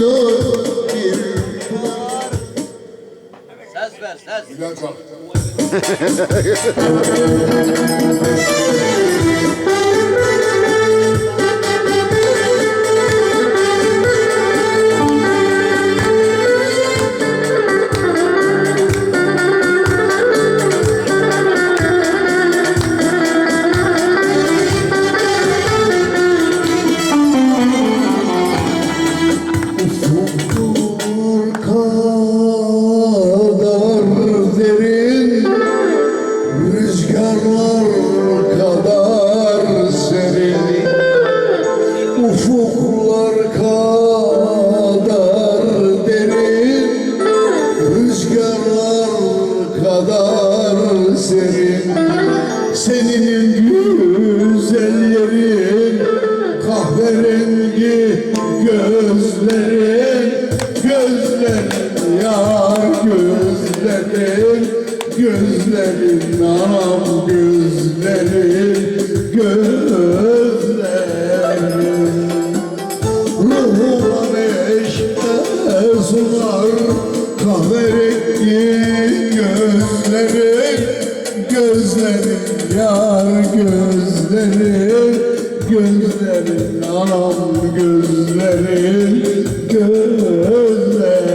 Ses ver ses. Señor. Gözlerin anam gözlerin Gözlerin Ruhuma neşe sunar kahverengi gözlerin Gözlerin yar gözlerin Gözlerin anam gözlerin Gözlerin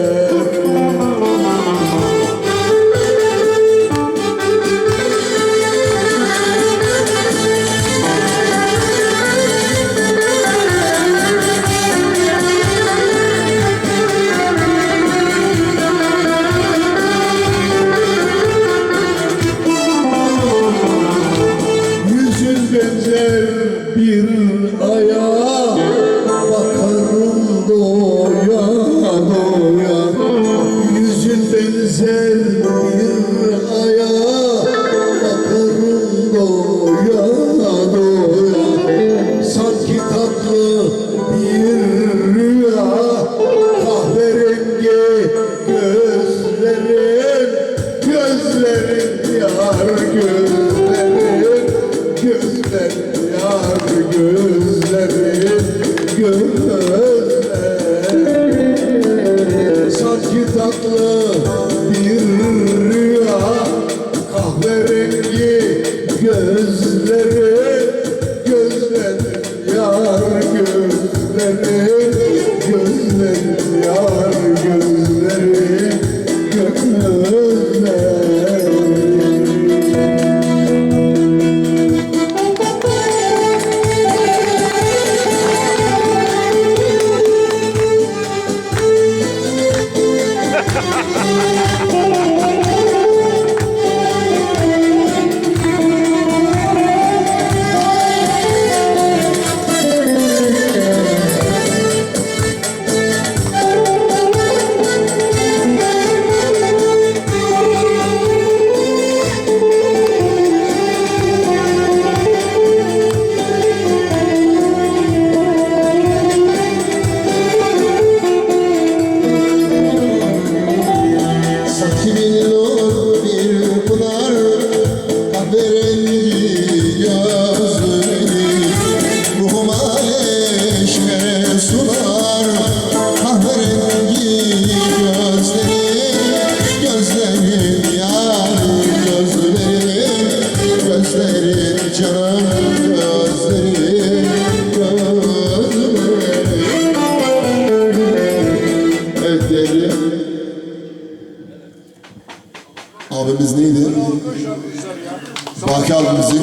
yar gözlerin Gözlerin yar gözlerin Gözlerin Sanki bir rüya Kahverengi gözlerin Sanki billur bir pınar Kahverengi gözleri. Ruhuma sunar Kahverengi gözleri. Gözlerin yar gözlerin Gözlerin canım gözlerin Gözlerin Evet abimiz neydi? Baki abimizin